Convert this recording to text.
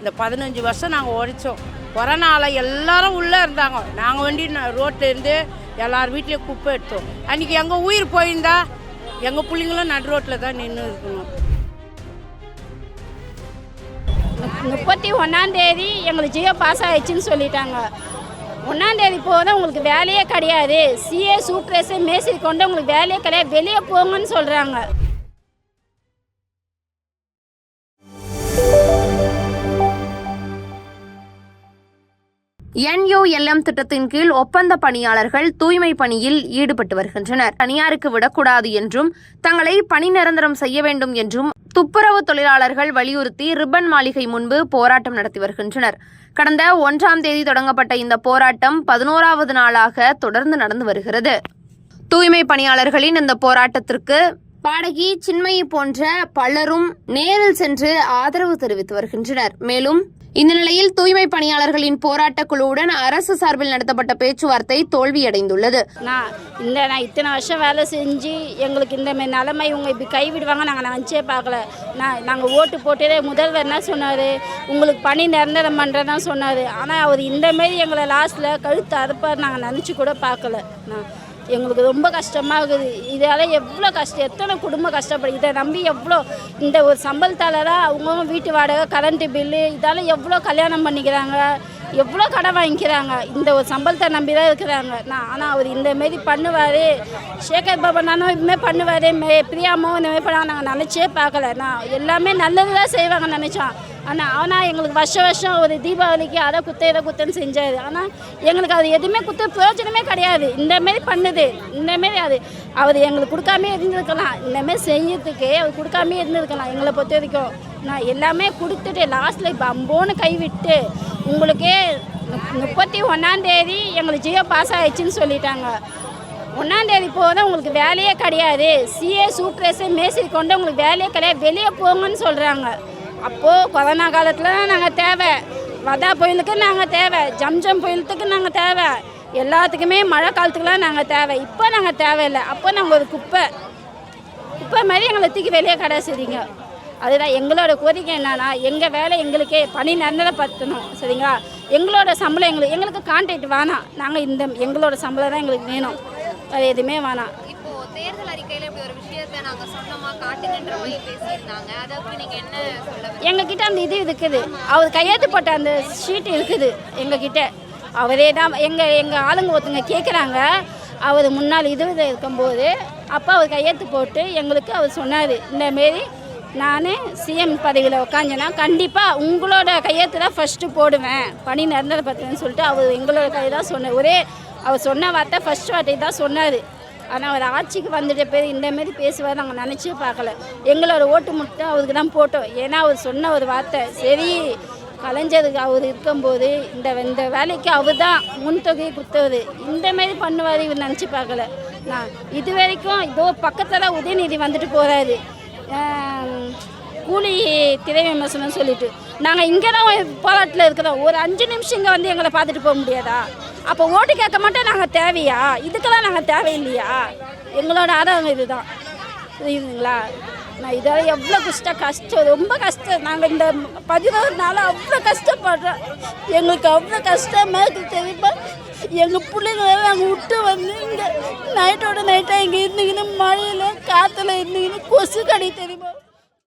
இந்த பதினஞ்சு வருஷம் நாங்கள் உழைச்சோம் கொரோனாவில் எல்லாரும் உள்ளே இருந்தாங்க. நாங்கள் வண்டி ரோட்லேருந்து எல்லார் வீட்லேயும் குப்பை எடுத்தோம். அன்றைக்கி எங்கள் உயிர் போயிருந்தா எங்கள் பிள்ளைங்களும் நடு ரோட்டில் தான் நின்று இருக்கணும் முப்பத்தி ஒன்றாந்தேதி எங்களுக்கு ஜியோ பாஸ் ஆகிடுச்சின்னு சொல்லிட்டாங்க. ஒன்றாந்தேதி போக உங்களுக்கு வேலையே கிடையாது. சிஏ சூப்பர்வைசர் மேஸ்திரி கொண்டு உங்களுக்கு வேலையே கிடையாது. வெளியே போங்கன்னு சொல்கிறாங்க என்யூஎல்எம் திட்டத்தின் கீழ் ஒப்பந்த பணியாளர்கள் தூய்மை பணியில் ஈடுபட்டு வருகின்றனர். தனியாருக்கு விடக்கூடாது என்றும் தங்களை பணி நிரந்தரம் செய்ய வேண்டும் என்றும் துப்புரவு தொழிலாளர்கள் வலியுறுத்தி ரிப்பன் மாளிகை முன்பு போராட்டம் நடத்தி வருகின்றனர். கடந்த ஒன்றாம் தேதி தொடங்கப்பட்ட இந்த போராட்டம் பதினோராவது நாளாக தொடர்ந்து நடந்து வருகிறது. தூய்மை பணியாளர்களின் இந்த போராட்டத்திற்கு பாடகி சின்மயி போன்ற பலரும் நேரில் சென்று ஆதரவு தெரிவித்து வருகின்றனர். மேலும் இந்த நிலையில் தூய்மை பணியாளர்களின் போராட்டக் குழுவுடன் அரசு சார்பில் நடத்தப்பட்ட பேச்சுவார்த்தை தோல்வியடைந்துள்ளது. நான் இந்த நான் இத்தனை வருஷம் வேலை செஞ்சு எங்களுக்கு இந்த மாதிரி நிலைமை இவங்க இப்படி கைவிடுவாங்க நாங்கள் நினச்சே பார்க்கல. நான் நாங்கள் ஓட்டு போட்டதே முதல்வர் என்ன சொன்னார்? உங்களுக்கு பணி நிரந்தரம் பண்ணுறதான் சொன்னார். ஆனால் அவர் இந்த மாரி எங்களை லாஸ்ட்டில் கழுத்து அறுப்பார் நாங்கள் நினச்சி கூட பார்க்கல. நான் எங்களுக்கு ரொம்ப கஷ்டமாக இருக்குது இதால் எவ்வளோ கஷ்டம் எத்தனை குடும்பம் கஷ்டப்படும் இதை நம்பி எவ்வளோ இந்த ஒரு சம்பளத்தால் தான் அவங்கவுங்க வீட்டு வாடகை கரண்ட்டு பில்லு இதால் எவ்வளோ கல்யாணம் பண்ணிக்கிறாங்க எவ்வளோ கடன் வாங்கிக்கிறாங்க. இந்த ஒரு சம்பளத்தை நம்பி தான் இருக்கிறாங்க. நான் ஆனால் அவர் இந்த மாரி பண்ணுவார். சேகர் பாபா நானும் இதுமாரி பண்ணுவார். மே பிரியாமோ இந்தமாரி பண்ணாங்க. நாங்கள் நினச்சே பார்க்கல. நான் எல்லாமே நல்லது தான் செய்வாங்க நினச்சோம். ஆனால் ஆனால் எங்களுக்கு வருஷம் வருஷம் ஒரு தீபாவளிக்கு அதை குத்த இதை குத்தன்னு செஞ்சார். ஆனால் எங்களுக்கு அது எதுவுமே குத்த பிரயோஜனமே கிடையாது. இந்தமாரி பண்ணுது. இந்த மாரி அது அவர் எங்களுக்கு கொடுக்காமே இருந்திருக்கலாம். இந்தமாரி செய்யறதுக்கே செய்யறதுக்கு அவர் கொடுக்காமே இருந்திருக்கலாம். எங்களை பொறுத்த வரைக்கும் நான் எல்லாமே கொடுத்துட்டு லாஸ்ட்டில் இப்போ அம்போன்னு கைவிட்டு உங்களுக்கே முப்பத்தி ஒன்றாந்தேதி எங்களுக்கு ஜியோ பாஸ் ஆகிடுச்சின்னு சொல்லிட்டாங்க. ஒன்றாந்தேதி போதும் உங்களுக்கு வேலையே கிடையாது. சிஏ சூப்பர்வைசர் மேஸ்திரி கொண்டு உங்களுக்கு வேலையே கிடையாது. வெளியே போங்கன்னு சொல்கிறாங்க அப்போது கொரோனா காலத்தில் நாங்கள் தேவை. வதா புயலுக்கு நாங்கள் தேவை. ஜம்ஜம் புயலத்துக்கு நாங்கள் தேவை. எல்லாத்துக்குமே மழை காலத்துக்குலாம் நாங்கள் தேவை. இப்போ நாங்கள் தேவையில்லை. அப்போ நாங்கள் ஒரு குப்பை. குப்பை மாதிரி எங்களை தூக்கி வெளியே கடைசிறீங்க அதுதான் எங்களோட கோரிக்கை என்னன்னா எங்கள் வேலை எங்களுக்கே பணி நிரந்தரப்படுத்தணும். சரிங்களா? எங்களோட சம்பளம் எங்களுக்கு எங்களுக்கு கான்ட்ராக்ட் வேணாம். நாங்கள் இந்த எங்களோட சம்பளம் தான் எங்களுக்கு வேணும். வேறு எதுவுமே வேணாம். தேர்தல் அறிக்கையில இப்படி ஒரு விஷயத்தை நாங்க சொன்னோமா காட்டுங்கன்ற மாதிரி பேசியிருந்தாங்க. அதற்கு நீங்க என்ன சொல்ல எங்ககிட்ட அந்த இது இருக்குது. அவர் கையெழுத்து போட்ட அந்த ஷீட் இருக்குது எங்ககிட்ட. அவரே தான் எங்கள் எங்கள் ஆளுங்க ஒருத்தங்க கேட்குறாங்க அவர் முன்னாள் இது இருக்கும்போது அப்போ அவர் கையெழுத்து போட்டு எங்களுக்கு அவர் சொன்னார். இந்தமாரி நான் சிஎம் பதவியில் உட்காந்தேன்னா கண்டிப்பாக உங்களோட கையெழுத்து தான் ஃபஸ்ட்டு போடுவேன். பணி நிரந்தரப்படுத்துன்னு சொல்லிட்டு அவர் எங்களோட கையை தான் சொன்னார். ஒரே அவர் சொன்ன வார்த்தை ஃபஸ்ட் வார்த்தை தான் சொன்னார். ஆனால் அவர் ஆட்சிக்கு வந்துட்ட பேர் இந்தமாரி பேசுவார் நாங்கள் நினச்சே பார்க்கல. எங்களோட ஓட்டு மட்டும் அவருக்கு தான் போட்டோம். ஏன்னா அவர் சொன்ன ஒரு வார்த்தை சரி கலைஞருக்கு அவர் இருக்கும்போது இந்த இந்த வேலைக்கு அவர் தான் முன்தொகையை கொடுத்தவர். இந்தமாரி பண்ணுவார் இவர் நினச்சி பார்க்கல. நான் இது வரைக்கும் இதோ பக்கத்தில் உதயநிதி வந்துட்டு போகிறாரு கூலி திரை விமர்சனம் சொல்லிட்டு. நாங்கள் இங்கே தான் போராட்டத்தில் இருக்கிறோம். ஒரு அஞ்சு நிமிஷம் இங்கே வந்து எங்களை பார்த்துட்டு போக முடியாதா? அப்போ ஓட்டு கேட்க மட்டும் நாங்கள் தேவையா? இதுக்கெல்லாம் நாங்கள் தேவையில்லையா? எங்களோட ஆதாரம் இதுதான். புரியுதுங்களா? நான் இதை எவ்வளோ கஷ்டம் கஷ்டம் ரொம்ப கஷ்டம் நாங்கள் இந்த பதினோரு நாளாக அவ்வளோ கஷ்டப்படுறோம். எங்களுக்கு அவ்வளோ கஷ்டமாக இருக்குது தெரியுமா? எங்கள் பிள்ளைங்கள நாங்கள் விட்டு வந்து இங்கே நைட்டோட நைட்டாக இங்கே இருந்துக்கின்னு மழையில் காற்றுல இருந்துக்கின்னு கொசு கடி தெரியுமா?